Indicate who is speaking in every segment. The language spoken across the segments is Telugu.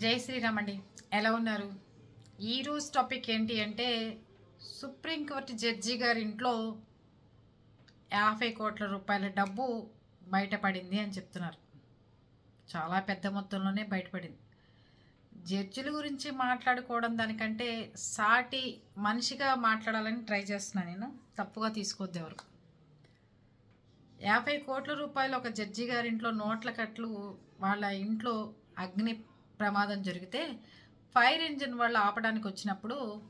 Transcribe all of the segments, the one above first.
Speaker 1: జై శ్రీరామ్ అండి ఎలా ఉన్నారు? ఈరోజు టాపిక్ ఏంటి అంటే సుప్రీంకోర్టు జడ్జి గారి ఇంట్లో యాభై కోట్ల రూపాయల డబ్బు బయటపడింది అని చెప్తున్నారు. చాలా పెద్ద మొత్తంలోనే బయటపడింది. జడ్జిల గురించి మాట్లాడుకోవడం దానికంటే సాటి మనిషిగా మాట్లాడాలని ట్రై చేస్తున్నాను నేను. తప్పుగా తీసుకోవద్దు ఎవరు. యాభై కోట్ల రూపాయలు ఒక జడ్జి గారి ఇంట్లో నోట్ల కట్లు వాళ్ళ ఇంట్లో అగ్ని ప్రమాదం జరిగితే ఫైర్ ఇంజిన్ వాళ్ళు ఆపడానికి వచ్చినప్పుడు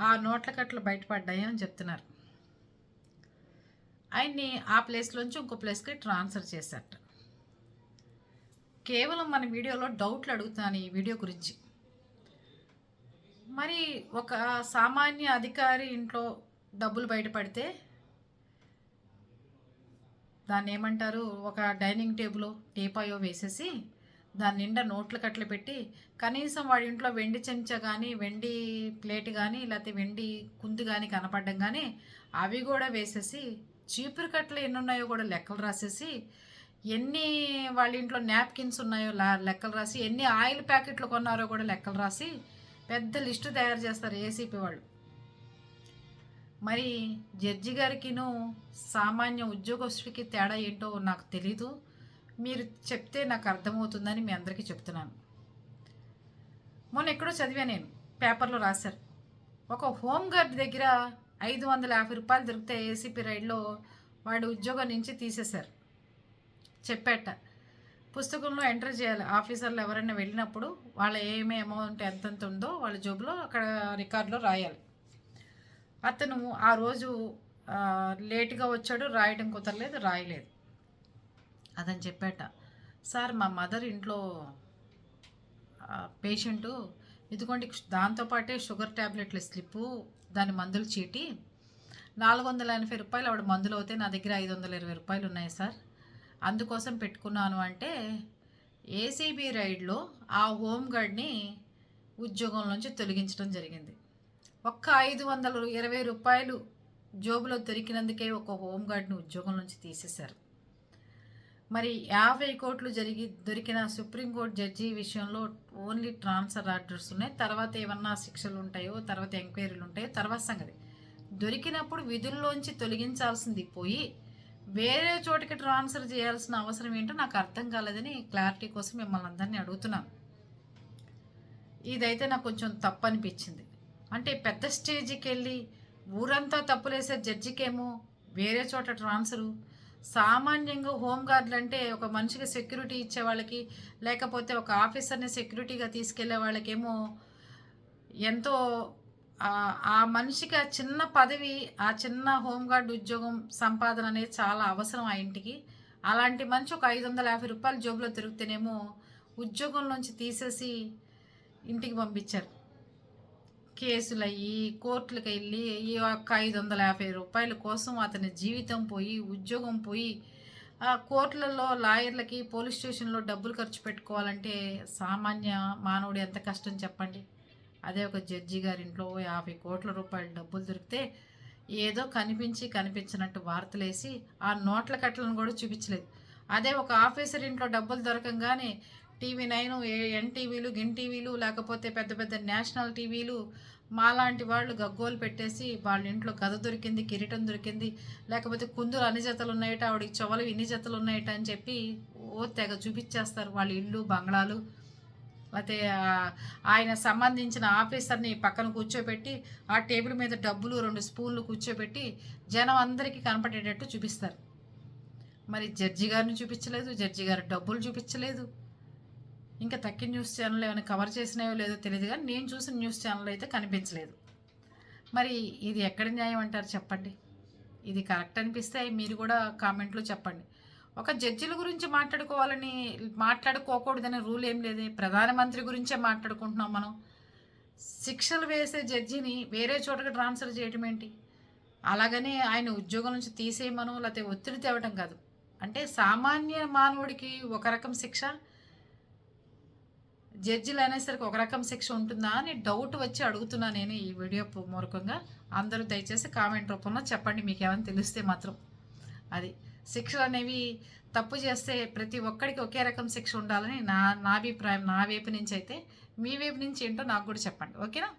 Speaker 1: ఆ నోట్ల కట్లు బయటపడ్డాయి అని చెప్తున్నారు. ఆయన్ని ఆ ప్లేస్లోంచి ఇంకో ప్లేస్కి ట్రాన్స్ఫర్ చేశారట. కేవలం మన వీడియోలో డౌట్లు అడుగుతున్నాను ఈ వీడియో గురించి. మరి ఒక సామాన్య అధికారి ఇంట్లో డబ్బులు బయటపడితే దాన్ని ఏమంటారు? ఒక డైనింగ్ టేబుల్ టీపాయో వేసేసి దాని నిండా నోట్ల కట్టలు పెట్టి కనీసం వాడి ఇంట్లో వెండి చెంచా కానీ వెండి ప్లేట్ కానీ లేకపోతే వెండి కుంది కానీ కనపడడం కానీ అవి కూడా వేసేసి చీపురు కట్టలు ఎన్ని ఉన్నాయో కూడా లెక్కలు రాసేసి ఎన్ని వాళ్ళ ఇంట్లో నాప్కిన్స్ ఉన్నాయో లెక్కలు రాసి ఎన్ని ఆయిల్ ప్యాకెట్లు కొన్నారో కూడా లెక్కలు రాసి పెద్ద లిస్టు తయారు చేస్తారు ఏసీపీ వాళ్ళు. మరి జడ్జి గారికిను సామాన్య ఉద్యోగస్తుడికి తేడా ఏంటో నాకు తెలీదు. మీరు చెప్తే నాకు అర్థమవుతుందని మీ అందరికీ చెప్తున్నాను. మొన్న ఎక్కడో చదివా నేను పేపర్లో రాశారు. ఒక హోంగార్డ్ దగ్గర ఐదు వందల యాభై రూపాయలు దొరికితే ఏసీపీ రైడ్లో వాడి ఉద్యోగం నుంచి తీసేశారు. చెప్పాట పుస్తకంలో ఎంటర్ చేయాలి. ఆఫీసర్లు ఎవరైనా వెళ్ళినప్పుడు వాళ్ళ ఏమే అమౌంట్ ఎంతెంత ఉందో వాళ్ళ జోబులో అక్కడ రికార్డులో రాయాలి. అతను ఆ రోజు లేటుగా వచ్చాడు రాయడం కుదరలేదు రాయలేదు. అదని చెప్పాట. సార్ మా మదర్ ఇంట్లో పేషెంటు ఇదిగోండి దాంతోపాటే షుగర్ ట్యాబ్లెట్ల స్లిప్పు దాని మందులు చీటి. నాలుగు వందల ఎనభై రూపాయలు ఆవిడ మందులు అవుతే నా దగ్గర ఐదు వందల ఇరవై రూపాయలు ఉన్నాయి సార్. అందుకోసం పెట్టుకున్నాను అంటే ఏసీబీ రైడ్లో ఆ హోమ్ గార్డ్ని ఉద్యోగం నుంచి తొలగించడం జరిగింది. ఒక్క ఐదు వందల ఇరవై రూపాయలు జోబులో దొరికినందుకే ఒక హోమ్ గార్డ్ని ఉద్యోగం నుంచి తీసేశారు. మరి యాభై కోట్లు జరిగి దొరికిన సుప్రీంకోర్టు జడ్జి విషయంలో ఓన్లీ ట్రాన్స్ఫర్ ఆర్డర్స్ ఉన్నాయి. తర్వాత ఏమన్నా శిక్షలు ఉంటాయో తర్వాత ఎంక్వైరీలు ఉంటాయో తర్వాత సంగతి. దొరికినప్పుడు విధుల్లోంచి తొలగించాల్సింది పోయి వేరే చోటికి ట్రాన్స్ఫర్ చేయాల్సిన అవసరం ఏంటో నాకు అర్థం కాలేదని క్లారిటీ కోసం మిమ్మల్ని అందరినీ అడుగుతున్నాను. ఇదైతే నాకు కొంచెం తప్పు అనిపించింది అంటే పెద్ద స్టేజ్కి వెళ్ళి ఊరంతా తప్పులేసే జడ్జికేమో వేరే చోట ట్రాన్స్ఫరు సామాన్యంగా హోంగార్డులు అంటే ఒక మనిషికి సెక్యూరిటీ ఇచ్చే వాళ్ళకి లేకపోతే ఒక ఆఫీసర్ని సెక్యూరిటీగా తీసుకెళ్ళే వాళ్ళకేమో ఎంతో ఆ- మనిషికి ఆ చిన్న పదవి ఆ చిన్న హోమ్ గార్డ్ ఉద్యోగం సంపాదన అనేది చాలా అవసరం ఆ ఇంటికి. అలాంటి మనిషి ఒక ఐదు వందల యాభై రూపాయలు జోబులో తిరుగుతేనేమో ఉద్యోగం నుంచి తీసేసి ఇంటికి పంపించారు. కేసులు అయ్యి కోర్టులకు వెళ్ళి ఈ ఒక్క ఐదు వందల యాభై రూపాయల కోసం అతని జీవితం పోయి ఉద్యోగం పోయి ఆ కోర్టులలో లాయర్లకి పోలీస్ స్టేషన్లో డబ్బులు ఖర్చు పెట్టుకోవాలంటే సామాన్య మానవుడు ఎంత కష్టం చెప్పండి? అదే ఒక జడ్జి గారి ఇంట్లో యాభై కోట్ల రూపాయల డబ్బులు దొరికితే ఏదో కనిపించి కనిపించినట్టు వార్తలేసి ఆ నోట్ల కట్టలను కూడా చూపించలేదు. అదే ఒక ఆఫీసర్ ఇంట్లో డబ్బులు దొరకంగానే టీవీ నైన్ ఎన్టీవీలు గిన్ టీవీలు లేకపోతే పెద్ద పెద్ద నేషనల్ టీవీలు మాలాంటి వాళ్ళు గగ్గోలు పెట్టేసి వాళ్ళ ఇంట్లో గద దొరికింది కిరీటం దొరికింది లేకపోతే కుందులు అన్ని జతలు ఉన్నాయట ఆవిడకి చెవలు ఇన్ని జతలు ఉన్నాయట అని చెప్పి ఓ తెగ చూపించేస్తారు వాళ్ళ ఇల్లు బంగ్లాలు. అయితే ఆయన సంబంధించిన ఆఫీసర్ని పక్కన కూర్చోబెట్టి ఆ టేబుల్ మీద డబ్బులు రెండు స్పూన్లు కూర్చోబెట్టి జనం అందరికీ కనపడేటట్టు చూపిస్తారు. మరి జడ్జి గారిని చూపించలేదు జడ్జి గారు డబ్బులు చూపించలేదు. ఇంకా తక్కిన న్యూస్ ఛానల్ ఏమైనా కవర్ చేసినాయో లేదో తెలియదు కానీ నేను చూసిన న్యూస్ ఛానల్ అయితే కనిపించలేదు. మరి ఇది ఎక్కడ న్యాయం అంటారు చెప్పండి? ఇది కరెక్ట్ అనిపిస్తే మీరు కూడా కామెంట్లో చెప్పండి. ఒక జడ్జిల గురించి మాట్లాడుకోవాలని మాట్లాడుకోకూడదనే రూల్ ఏం లేదు. ప్రధానమంత్రి గురించే మాట్లాడుకుంటున్నాం మనం. శిక్షలు వేసే జడ్జిని వేరే చోటకి ట్రాన్స్ఫర్ చేయటం ఏంటి? అలాగనే ఆయన ఉద్యోగం నుంచి తీసేయమను లేకపోతే ఒత్తిడి తేవటం కాదు. అంటే సామాన్య మానవుడికి ఒక రకం శిక్ష జడ్జిలు అనేసరికి ఒక రకం శిక్ష ఉంటుందా అని డౌట్ వచ్చి అడుగుతున్నా నేను ఈ వీడియో మూలకంగా అందరూ దయచేసి కామెంట్ రూపంలో చెప్పండి మీకు ఏమైనా తెలిస్తే మాత్రం. అది. శిక్షలు అనేవి తప్పు చేస్తే ప్రతి ఒక్కడికి ఒకే రకం శిక్ష ఉండాలని నా నా అభిప్రాయం. నా వైపు నుంచి అయితే మీ వైపు నుంచి ఏంటో నాకు కూడా చెప్పండి. ఓకేనా?